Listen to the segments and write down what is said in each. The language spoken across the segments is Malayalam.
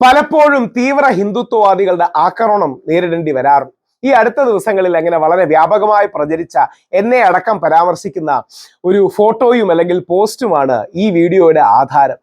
പലപ്പോഴും തീവ്ര ഹിന്ദുത്വവാദികളുടെ ആക്രമണം നേരിടേണ്ടി വരാറുണ്ട്. ഈ അടുത്ത ദിവസങ്ങളിൽ അങ്ങനെ വളരെ വ്യാപകമായി പ്രചരിച്ച എന്നെ അടക്കം പരാമർശിക്കുന്ന ഒരു ഫോട്ടോയും അല്ലെങ്കിൽ പോസ്റ്റുമാണ് ഈ വീഡിയോയുടെ ആധാരം.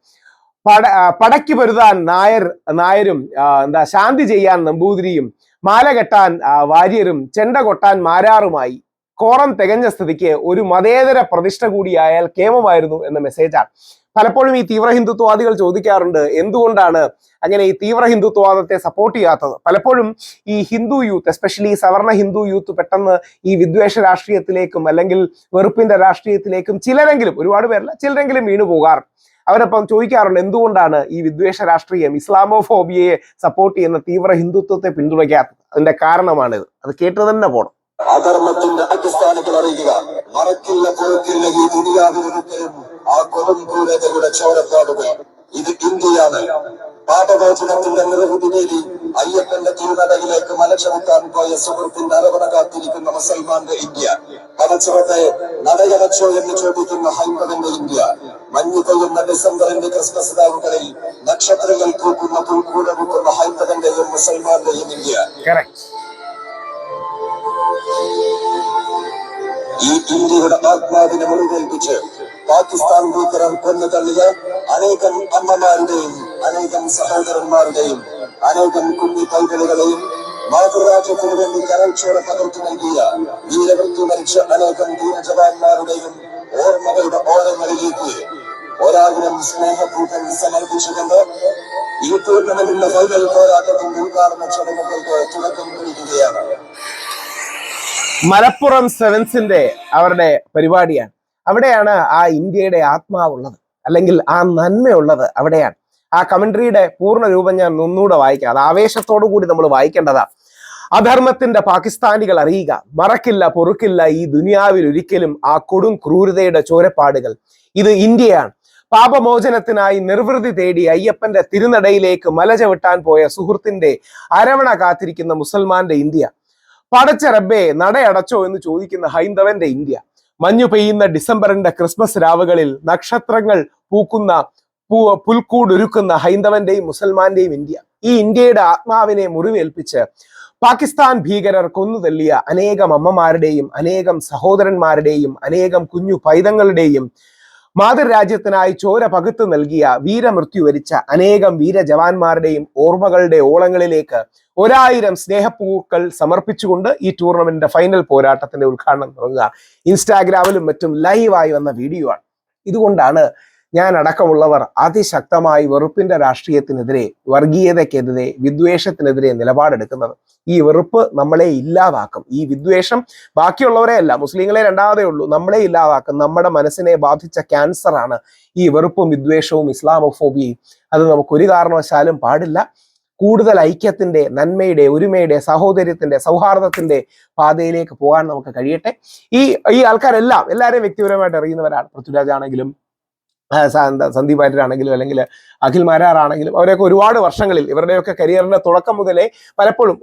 പട പടയ്ക്ക് പൊരുതാൻ നായർ നായരും എന്താ ശാന്തി ചെയ്യാൻ നമ്പൂതിരിയും മാല കെട്ടാൻ വാര്യരും ചെണ്ട കൊട്ടാൻ മാരാറുമായി കോറം തികഞ്ഞ സ്ഥിതിക്ക് ഒരു മതേതര പ്രതിഷ്ഠ കൂടിയായാൽ കേമമായിരുന്നു എന്ന മെസ്സേജാണ് പലപ്പോഴും ഈ തീവ്ര ഹിന്ദുത്വവാദികൾ ചോദിക്കാറുണ്ട് എന്തുകൊണ്ടാണ് അങ്ങനെ ഈ തീവ്ര ഹിന്ദുത്വവാദത്തെ സപ്പോർട്ട് ചെയ്യാത്തത്? പലപ്പോഴും ഈ ഹിന്ദു യൂത്ത് എസ്പെഷ്യലി സവർണ ഹിന്ദു യൂത്ത് പെട്ടെന്ന് ഈ വിദ്വേഷ രാഷ്ട്രീയത്തിലേക്കും അല്ലെങ്കിൽ വെറുപ്പിന്റെ രാഷ്ട്രീയത്തിലേക്കും ചിലരെങ്കിലും ഒരുപാട് പേരല്ല ചിലരെങ്കിലും വീണു അവരപ്പം ചോദിക്കാറുണ്ട് എന്തുകൊണ്ടാണ് ഈ വിദ്വേഷ രാഷ്ട്രീയം ഇസ്ലാമോഫോബിയയെ സപ്പോർട്ട് ചെയ്യുന്ന തീവ്ര ഹിന്ദുത്വത്തെ പിന്തുണയ്ക്കാത്തത്? അതിന്റെ കാരണമാണിത്. അത് കേട്ടു തന്നെ പോണം. അധർമ്മത്തിന്റെ അടിസ്ഥാനത്തിൽ അറിയുക. മറക്കില്ല കൊഴുക്കില്ല ഈ ദുനിയാവിരുദ്ധരും ആ കൊടും ക്രൂരതയുടെ ചോരപ്പാടുകൾ. ഇത് ഇന്ത്യയാണ്. പാപമോചനത്തിന്റെ നിരവധി നേടി അയ്യപ്പന്റെ തിരുനടയിലേക്ക് മലച്ചമക്കാൻ പോയ സുഹൃത്തിന്റെ അരവണ കാത്തിരിക്കുന്ന മുസൽമാന്റെ ഇന്ത്യ. പലച്ചുറത്തെ നടയടച്ചോ എന്ന് ചോദിക്കുന്ന ഹൈന്ദവന്റെ ഇന്ത്യ. മഞ്ഞു കൊയ്യുന്ന ഡിസംബറിന്റെ ക്രിസ്മസ് രാവുകളിൽ നക്ഷത്രങ്ങൾ പൂക്കുന്ന പൂക്കുന്ന ഹൈന്ദവന്റെയും മുസൽമാന്റെയും ഇന്ത്യ. ഈ ഇന്ത്യയുടെ ആത്മാവിനെ മുറിവേൽപ്പിച്ച് പാകിസ്ഥാൻ ഭീകരർ കൊന്നു തള്ളിയ അനേകം അമ്മമാരുടെയും അനേകം സഹോദരന്മാരുടെയും അനേകം കുഞ്ഞി കൈകളികളെയും മാതൃരാജ്യത്തിനു വേണ്ടി കരൾച്ചോര പകർത്തു നൽകിയ വീരമൃത്യു മരിച്ച അനേകം ധീരജവാന്മാരുടെയും ഓർമ്മകളുടെ ഓരങ്ങളിലേക്ക് ഒരായിരം സ്നേഹപൂർവം സമർപ്പിച്ചുകൊണ്ട് ഈ ടൂർണമെന്റിന്റെ ഫൈനൽ പോരാട്ടത്തിന്റെ ഉദ്ഘാടന ചടങ്ങുകൾക്ക് തുടക്കം കുറിക്കുകയാണ്. മലപ്പുറം സെവൻസിന്റെ അവരുടെ പരിപാടിയാണ്. അവിടെയാണ് ആ ഇന്ത്യയുടെ ആത്മാവുള്ളത്. അല്ലെങ്കിൽ ആ നന്മയുള്ളത് അവിടെയാണ്. ആ കമന്ററിയുടെ പൂർണ രൂപം ഞാൻ ഒന്നുകൂടെ വായിക്കാം. അത് ആവേശത്തോടു കൂടി നമ്മൾ വായിക്കേണ്ടതാ. അധർമ്മത്തിന്റെ പാകിസ്ഥാനികൾ അറിയുക. മറക്കില്ല പൊറുക്കില്ല ഈ ദുനിയാവിൽ ഒരിക്കലും ആ കൊടും ക്രൂരതയുടെ ചോരപ്പാടുകൾ. ഇത് ഇന്ത്യയാണ്. പാപമോചനത്തിനായി നിർവൃതി തേടി അയ്യപ്പന്റെ തിരുനടയിലേക്ക് മലചവിട്ടാൻ പോയ സുഹൃത്തിന്റെ അരവണ കാത്തിരിക്കുന്ന മുസൽമാന്റെ ഇന്ത്യ. പടച്ച റബ്ബേ നടയടച്ചോ എന്ന് ചോദിക്കുന്ന ഹൈന്ദവന്റെ ഇന്ത്യ. മഞ്ഞു പെയ്യുന്ന ഡിസംബറിന്റെ ക്രിസ്മസ് രാവുകളിൽ നക്ഷത്രങ്ങൾ പൂക്കുന്ന പൂ പുൽക്കൂടൊരുക്കുന്ന ഹൈന്ദവന്റെയും മുസൽമാന്റെയും ഇന്ത്യ. ഈ ഇന്ത്യയുടെ ആത്മാവിനെ മുറിവേൽപ്പിച്ച് പാകിസ്ഥാൻ ഭീകരർ കൊന്നുതല്ലിയ അനേകം അമ്മമാരുടെയും അനേകം സഹോദരന്മാരുടെയും അനേകം കുഞ്ഞു പൈതങ്ങളുടെയും മാതൃരാജ്യത്തിനായി ചോര പകുത്തു നൽകിയ വീരമൃത്യു വരിച്ച അനേകം വീരജവാന്മാരുടെയും ഓർമ്മകളുടെ ഓളങ്ങളിലേക്ക് ഒരായിരം സ്നേഹപ്പൂക്കൾ സമർപ്പിച്ചുകൊണ്ട് ഈ ടൂർണമെന്റിന്റെ ഫൈനൽ പോരാട്ടത്തിന്റെ ഉദ്ഘാടനം തുടങ്ങുക. ഇൻസ്റ്റാഗ്രാമിലും മറ്റും ലൈവായി വന്ന വീഡിയോ ആണ് ഇതുകൊണ്ടാണ് ഞാൻ അടക്കമുള്ളവർ അതിശക്തമായി വെറുപ്പിന്റെ രാഷ്ട്രീയത്തിനെതിരെ വർഗീയതയ്ക്കെതിരെ വിദ്വേഷത്തിനെതിരെ നിലപാടെടുക്കുന്നത്. ഈ വെറുപ്പ് നമ്മളെ ഇല്ലാതാക്കും. ഈ വിദ്വേഷം ബാക്കിയുള്ളവരെ അല്ല മുസ്ലിങ്ങളെ രണ്ടാമതേ ഉള്ളൂ. നമ്മളെ ഇല്ലാതാക്കും. നമ്മുടെ മനസ്സിനെ ബാധിച്ച ക്യാൻസറാണ് ഈ വെറുപ്പും വിദ്വേഷവും ഇസ്ലാമോഫോബിയയും. അത് നമുക്ക് ഒരു കാരണവശാലും പാടില്ല. കൂടുതൽ ഐക്യത്തിന്റെ നന്മയുടെ ഒരുമയുടെ സഹോദര്യത്തിന്റെ സൗഹാർദ്ദത്തിന്റെ പാതയിലേക്ക് പോകാൻ നമുക്ക് കഴിയട്ടെ. ഈ ഈ ആൾക്കാരെല്ലാം എല്ലാവരെയും വ്യക്തിപരമായിട്ട് അറിയുന്നവരാണ്. പൃഥ്വിരാജ് ആണെങ്കിലും സന്ദീപ് വാര്യരാണെങ്കിലും അല്ലെങ്കിൽ അഖിൽ മാരാറാണെങ്കിലും അവരെയൊക്കെ ഒരുപാട് വർഷങ്ങളിൽ ഇവരുടെയൊക്കെ കരിയറിന്റെ തുടക്കം മുതലേ പലപ്പോഴും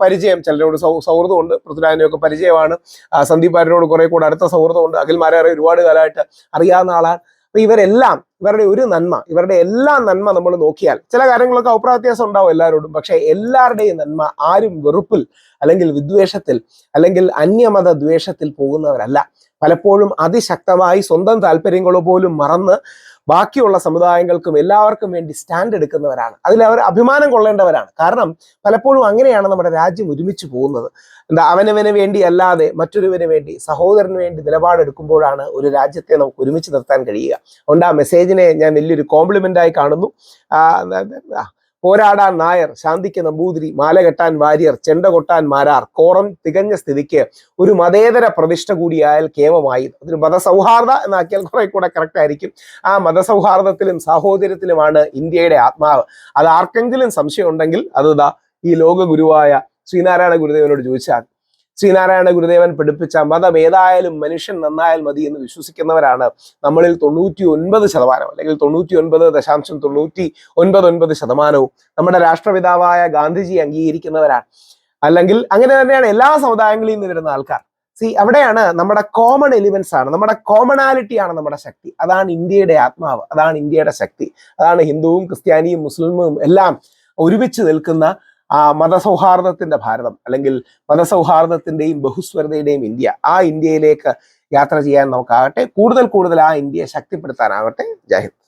പരിചയം ചിലരോട് സൗഹൃദമുണ്ട്. പൃഥ്വിരാജിനെയൊക്കെ പരിചയമാണ്. സന്ദീപ് വാര്യരോട് കുറെ കൂടെ അടുത്ത സൗഹൃദമുണ്ട്. അഖിൽ മാരാറെ ഒരുപാട് കാലമായിട്ട് അറിയാവുന്ന ആളാണ്. അപ്പൊ ഇവരെല്ലാം ഇവരുടെ ഒരു നന്മ ഇവരുടെ എല്ലാ നന്മ നമ്മൾ നോക്കിയാൽ ചില കാര്യങ്ങളൊക്കെ അഭിപ്രായ വ്യത്യാസം ഉണ്ടാവും എല്ലാവരോടും. പക്ഷെ എല്ലാവരുടെയും നന്മ ആരും വെറുപ്പിൽ അല്ലെങ്കിൽ വിദ്വേഷത്തിൽ അല്ലെങ്കിൽ അന്യമത ദ്വേഷത്തിൽ പോകുന്നവരല്ല. പലപ്പോഴും അതിശക്തമായി സ്വന്തം താല്പര്യങ്ങളോ പോലും മറന്ന് ബാക്കിയുള്ള സമുദായങ്ങൾക്കും എല്ലാവർക്കും വേണ്ടി സ്റ്റാൻഡ് എടുക്കുന്നവരാണ്. അതിൽ അവർ അഭിമാനം കൊള്ളേണ്ടവരാണ്. കാരണം പലപ്പോഴും അങ്ങനെയാണ് നമ്മുടെ രാജ്യം ഒരുമിച്ച് പോകുന്നത്. എന്താ അവനവന് വേണ്ടി അല്ലാതെ മറ്റൊരുവന് വേണ്ടി സഹോദരന് വേണ്ടി നിലപാടെടുക്കുമ്പോഴാണ് ഒരു രാജ്യത്തെ നമുക്ക് ഒരുമിച്ച് നിർത്താൻ കഴിയുക. അതുകൊണ്ട് ആ മെസ്സേജിനെ ഞാൻ വലിയൊരു കോംപ്ലിമെന്റ് ആയി കാണുന്നു. പോരാടാൻ നായർ ശാന്തിക്ക് നമ്പൂതിരി മാല കെട്ടാൻ വാര്യർ ചെണ്ട കൊട്ടാൻ മാരാർ കോറം തികഞ്ഞ സ്ഥിതിക്ക് ഒരു മതേതര പ്രതിഷ്ഠ കൂടിയായാൽ കേവമായി അതൊരു മതസൗഹാർദ്ദ എന്നാക്കിയാൽ കുറെ കൂടെ കറക്റ്റ് ആയിരിക്കും. ആ മതസൗഹാർദ്ദത്തിലും സാഹോദര്യത്തിലുമാണ് ഇന്ത്യയുടെ ആത്മാവ്. അത് ആർക്കെങ്കിലും സംശയം ഉണ്ടെങ്കിൽ അത് ഈ ലോക ഗുരുവായ ശ്രീനാരായണ ഗുരുദേവനോട് ചോദിച്ചാൽ ശ്രീനാരായണ ഗുരുദേവൻ പഠിപ്പിച്ച മതം ഏതായാലും മനുഷ്യൻ നന്നായാൽ മതി എന്ന് വിശ്വസിക്കുന്നവരാണ്. നമ്മളിൽ തൊണ്ണൂറ്റി ഒൻപത് ശതമാനം അല്ലെങ്കിൽ തൊണ്ണൂറ്റി ഒൻപത് ദശാംശം തൊണ്ണൂറ്റി ഒൻപത് ഒൻപത് ശതമാനവും നമ്മുടെ രാഷ്ട്രപിതാവായ ഗാന്ധിജി അംഗീകരിക്കുന്നവരാണ്. അല്ലെങ്കിൽ അങ്ങനെ തന്നെയാണ് എല്ലാ സമുദായങ്ങളിൽ നിന്ന് വരുന്ന ആൾക്കാർ. സി അവിടെയാണ് നമ്മുടെ കോമൺ എലിമെന്റ്സ് ആണ്. നമ്മുടെ കോമണാലിറ്റി ആണ് നമ്മുടെ ശക്തി. അതാണ് ഇന്ത്യയുടെ ആത്മാവ്. അതാണ് ഇന്ത്യയുടെ ശക്തി. അതാണ് ഹിന്ദുവും ക്രിസ്ത്യാനിയും മുസ്ലിമും എല്ലാം ഒരുമിച്ച് നിൽക്കുന്ന ആ മതസൗഹാർദ്ദത്തിന്റെ ഭാരതം അല്ലെങ്കിൽ മതസൗഹാർദ്ദത്തിന്റെയും ബഹുസ്വരതയുടെയും ഇന്ത്യ ആ ഇന്ത്യയിലേക്ക് യാത്ര ചെയ്യാൻ നമുക്കാകട്ടെ കൂടുതൽ കൂടുതൽ ആ ഇന്ത്യയെ ശക്തിപ്പെടുത്താനാകട്ടെ. ജയ് ഹിന്ദ്.